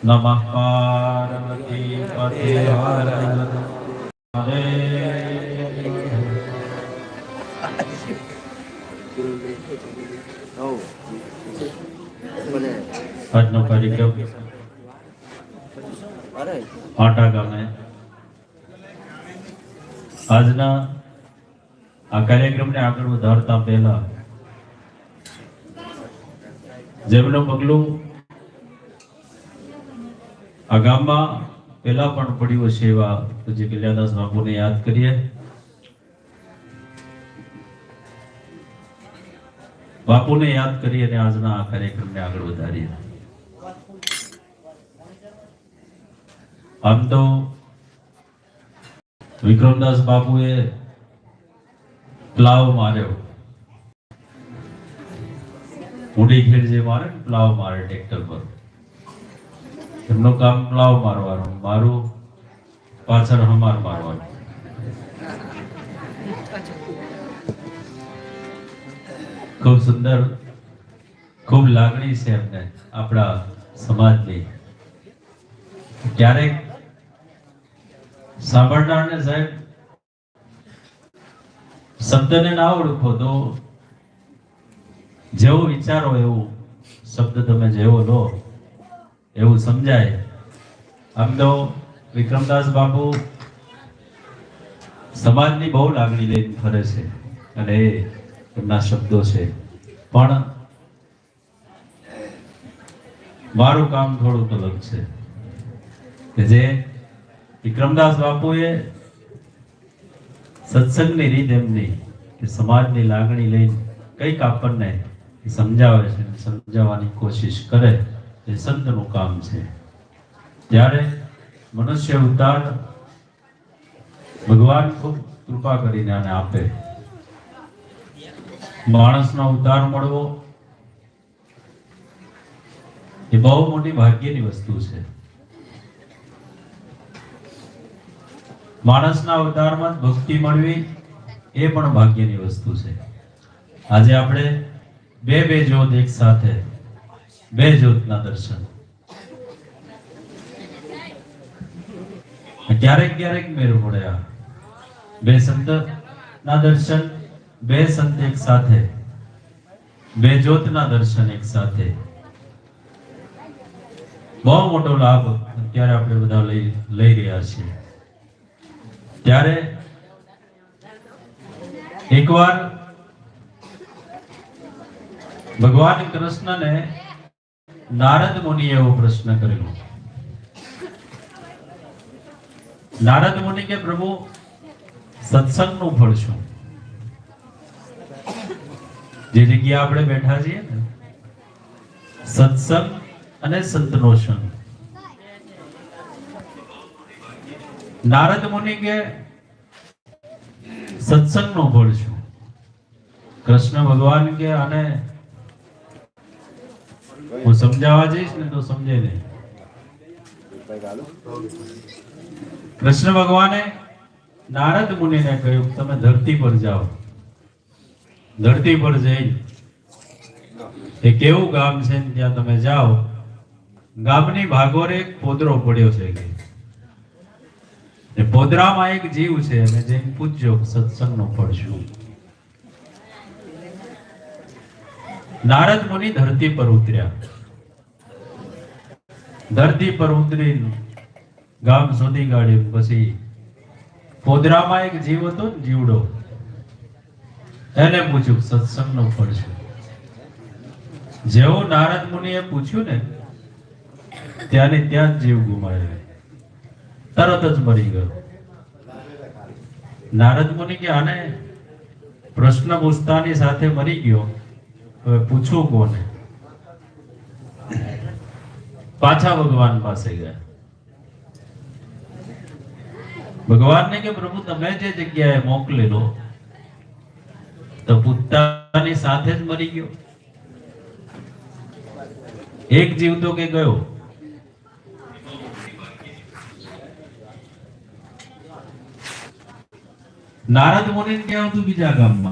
નમઃ પાર્વતી પતે હર હરે આજનો કાર્યક્રમ આટા ગામે આજના આ કાર્યક્રમને આગળ વધારતા પહેલા જેમનું પગલું આ ગામમાં પહેલા પણ પડ્યું છે એવા પૂજ્ય કલ્યાણદાસ બાપુને યાદ કરીએ. બાપુને યાદ કરી અને આજના આ કાર્યક્રમને આગળ વધારીએ. આમ તો વિક્રમદાસ બાપુએ પ્લાવ માર્યો. ઉડી ખેડ જે મારે પ્લાવ મારે ટ્રેક્ટર પર. એમનું કામ લાવ મારવાનું. મારું પાછળ હમાર મારવાનું. ખૂબ સુંદર, ખૂબ લાગણી છે એમને આપણા સમાજની. ક્યારેક સાંભળનારને સાહેબ શબ્દને ના ઓળખો તો જેવો વિચારો એવું શબ્દ તમે જેવો લો. એવું સમજાય. આમ તો વિક્રમદાસ બાપુ સમાજની બહુ લાગણી લઈને ફરે છે અને એમના શબ્દો છે. પણ મારું કામ થોડુંક અલગ છે. કે જે વિક્રમદાસ બાપુએ સત્સંગની રીત એમની કે સમાજની લાગણી લઈને કંઈક આપણને સમજાવે છે સમજાવવાની કોશિશ કરે એ સંતનું કામ છે. ત્યારે મનુષ્ય અવતાર ભગવાન ખૂબ કૃપા કરીને આને આપે. માણસનો અવતાર મળવો એ બહુ મોટી ભાગ્યની વસ્તુ છે. માણસના અવતારમાં ભક્તિ મળવી એ પણ ભાગ્યની વસ્તુ છે. આજે આપણે બે બે જ્યોત એક સાથે બે જ્યોતના દર્શન ક્યારેક ક્યારેક મેર પડ્યા બે સંત ના દર્શન, બે સંત એક સાથે. બે જ્યોતના દર્શન એક સાથે. બહુ મોટો લાભ અત્યારે આપણે બધા લઈ લઈ રહ્યા છીએ. ત્યારે એકવાર ભગવાન કૃષ્ણને નારદ મુનિએ એવો પ્રશ્ન કરેલો નારદ મુનિ કે, પ્રભુ, સત્સંગનું ફળ શું? જે જગ્યા આપણે બેઠા છીએ ને, સત્સંગ અને સંતનો સંગ નારદ મુનિ કે, સત્સંગનું ફળ શું? કૃષ્ણ ભગવાન કે આને હું સમજાવવા જઈશ ને તો સમજે નહીં. કૃષ્ણ ભગવાને નારદ મુનિને કહ્યું, તમે ધરતી પર જાઓ. ધરતી પર જઈ. એ કેવું ગામ છે ત્યાં તમે જાઓ. ગામની ભાગોરે એક પોદરો પડ્યો છે પોદરામાં એક જીવ છે, અને જઈને પૂછજો સત્સંગનો ફળ શું? નારદ મુનિ ધરતી પર ઉતર્યા. ધરતી પર ઉતરી ગામ સુધી ગાડ્યું પછી પોદરામાં એક જીવ હતો જીવડો. એને પૂછ્યું, સત્સંગનો ફળ છે. જેવું નારદ મુનિએ પૂછ્યું ને, ત્યારે ત્યાં જ જીવ ગુમાવ્યો તરત જ મરી ગયો. નારદ મુનિ કે, આને પ્રશ્ન પૂછતાની સાથે મરી ગયો? હવે પૂછવું કોને? પાછા ભગવાન પાસે ગયા. ભગવાનને કે પ્રભુ, તમે જે જગ્યાએ મોકલેલો, તો પોતાની સાથે જ મરી ગયો. એક જીવ તો કે ગયો. નારદ મુનિ ક્યાં હતું બીજા ગામમાં?